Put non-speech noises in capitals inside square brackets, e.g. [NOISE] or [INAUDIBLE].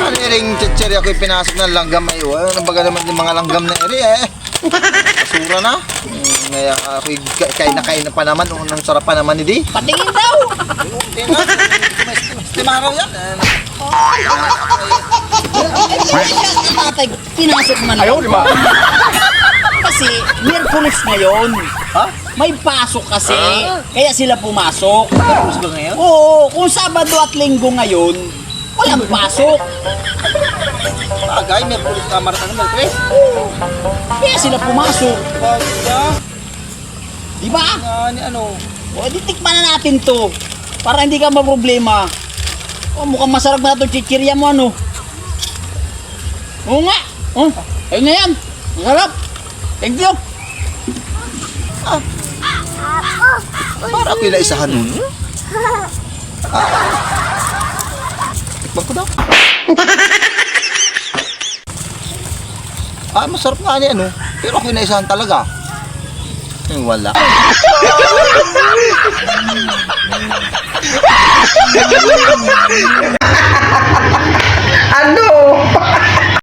Ano rin chichiri ako pinasok ng langgam ay Ano baga naman yung mga langgam na eri eh. Basura na. Hmm, Kaya ako kain na kain na pa naman. Unang sarap pa naman hindi. Patingin daw! Hindi na. Estimaraw yan. Tatay, pinasok man Ayaw, di ba? Kasi, Merkulis ngayon. Ha? May pasok kasi. Kaya sila pumasok. Tapos ba ngayon? Oo, kung Sabado at Linggo ngayon, walang pasok. Bagay, may pulis kamar ka naman. Chris. Kaya sila pumasok. Bagay. Di ba? Nga ni ano. O, di tikman na natin to. Para hindi ka maproblema. O, mukhang masarap na itong chichirya mo, ano? Oo nga. Oh, ayun na yan. Ang sarap. Thank you. Para ako yung naisahan nun. Ah. [LAUGHS] Tikman ko daw. Ah, masarap nga ni ano. Pero ako yung naisahan talaga. Eh, wala.